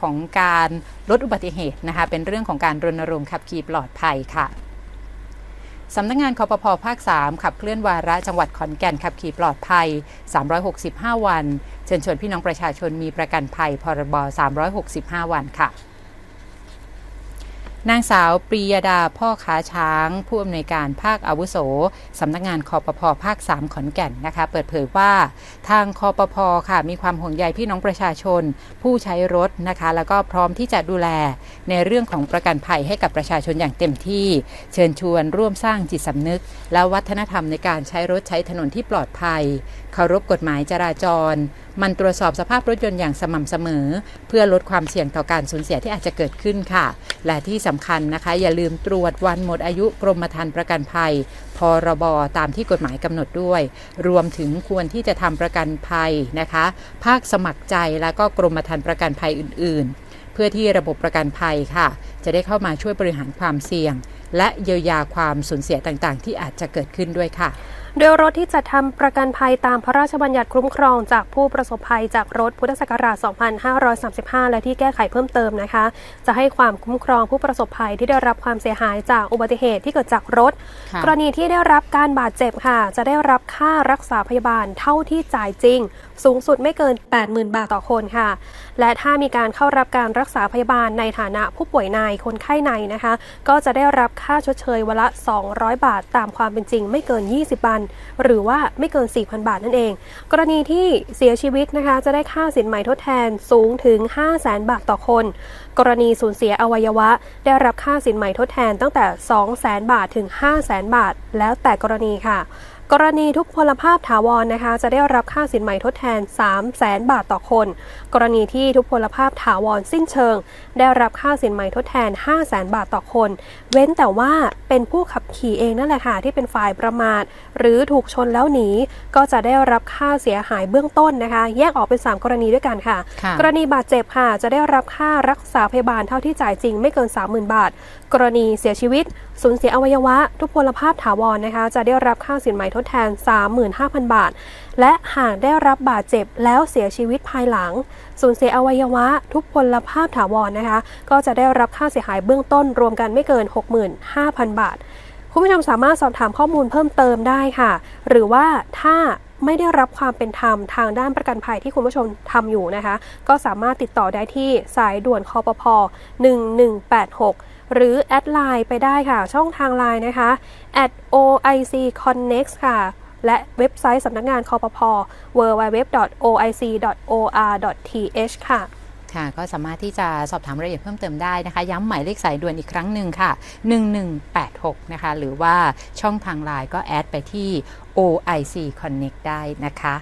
ของการลดอุบัติเหตุนะคะ เป็นเรื่องของการรณรงค์ขับขี่ปลอดภัยค่ะสำนักงงานคอปพภาค 3 ขับเคลื่อนวาระจังหวัดขอนแก่นขับขี่ปลอดภัย 365 วัน เชิญชวนพี่น้องประชาชนมีประกันภัยพรบ 365 วันค่ะ นางสาวปรียดาพ่อค้าช้าง ผู้อำนวยการภาคอาวุโสสำนักงานคอปพภาค 3 ขอนแก่นนะคะ เปิดเผยว่าทางคอปพค่ะมีความห่วงใยพี่น้องประชาชน ผู้ใช้รถนะคะ แล้วก็พร้อมที่จะดูแลในเรื่องของประกันภัยให้กับประชาชนอย่างเต็มที่ เชิญชวนร่วมสร้างจิตสำนึก และวัฒนธรรมในการใช้รถใช้ถนนที่ปลอดภัยเคารพกฎหมายจราจร มันตรวจสอบสภาพรถยนต์อย่างสม่ำเสมอ เพื่อลดความเสี่ยงต่อการสูญเสียที่อาจจะเกิดขึ้นค่ะ และที่สำคัญนะคะ อย่าลืมตรวจวันหมดอายุกรมธรรม์ประกันภัย พรบตามที่กฎหมายกำหนดด้วย รวมถึงควรที่จะทำประกันภัยนะคะ ภาคสมัครใจแล้วก็กรมธรรม์ประกันภัยอื่น ๆ เพื่อที่ระบบประกันภัยค่ะ จะได้เข้ามาช่วยบริหารความเสี่ยง และเยียวยาความสูญเสียต่างๆ ที่อาจจะเกิดขึ้นด้วยค่ะ โดยรถที่จัดทำประกันภัยตามพระราชบัญญัติคุ้มครองจากผู้ประสบภัยจากรถพุทธศักราช 2535 และที่แก้ไขเพิ่มเติมนะคะ จะให้ความคุ้มครองผู้ประสบภัยที่ได้รับความเสียหายจากอุบัติเหตุที่เกิดจากรถค่ะกรณีที่ได้รับการบาดเจ็บค่ะ จะได้รับค่ารักษาพยาบาลเท่าที่จ่ายจริง สูงสุดไม่เกิน 80,000 บาทต่อคนค่ะ และถ้ามีการเข้ารับการรักษาพยาบาลในฐานะผู้ป่วยในคนไข้ในนะคะ ก็จะได้รับค่าชดเชยวันละ 200 บาทตามความเป็นจริงไม่เกิน 20 วันหรือว่าไม่เกิน 4,000 บาทนั่นเอง กรณีที่เสียชีวิตนะคะ จะได้ค่าสินใหม่ทดแทนสูงถึง 500,000บาทต่อคน กรณีสูญเสียอวัยวะ ได้รับค่าสินใหม่ทดแทนตั้งแต่ 200,000บาทถึง 500,000บาท แล้วแต่กรณีค่ะ กรณีทุกพลภาพถาวรนะคะ จะได้รับค่าสินใหม่ทดแทน 3 0 0แสนบาทต่อคน กรณีที่ทุกพลภาพถาวรสิ้นเชิง ได้รับค่าสินใหม่ทดแทน 5 0 0แสนบาทต่อคน เว้นแต่ว่าเป็นผู้ขับขี่เองนั่นแหละค่ะที่เป็นฝ่ายประมาท หรือถูกชนแล้วหนี ก็จะได้รับค่าเสียหายเบื้องต้นนะคะ แยกออกเป็น 3 กรณีด้วยกันค่ะค่ะกรณีบาดเจ็บค่ะ จะได้รับค่ารักษาพยาบาลเท่าที่จ่ายจริงไม่เกิน 30,000 บาท กรณีเสียชีวิตสูญเสียอวัยวะ ทุพพลภาพถาวรนะคะ จะได้รับค่าสินไหมทดแทน 35,000 บาท และหากได้รับบาดเจ็บแล้วเสียชีวิตภายหลัง สูญเสียอวัยวะ ทุพพลภาพถาวรนะคะ ก็จะได้รับค่าเสียหายเบื้องต้นรวมกันไม่เกิน 65,000 บาท คุณผู้ชมสามารถสอบถามข้อมูลเพิ่มเติมได้ค่ะ หรือว่าถ้าไม่ได้รับความเป็นธรรมทางด้านประกันภัยที่คุณผู้ชมทำอยู่นะคะ ก็สามารถติดต่อได้ที่สายด่วนคอปพ 1186 หรือแอดไลน์ไปได้ค่ะ ช่องทางไลน์นะคะ at oic connect ค่ะ และเว็บไซต์สำนักงานคอปพ www.oic.or.th ค่ะค่ะก็สามารถที่จะสอบถามรายละเอียดเพิ่มเติมได้นะคะ ย้ำหมายเลขสายด่วนอีกครั้งหนึ่งค่ะ 1186 นะคะ หรือว่าช่องทางไลน์ก็แอดไปที่ OIC Connect ได้นะคะ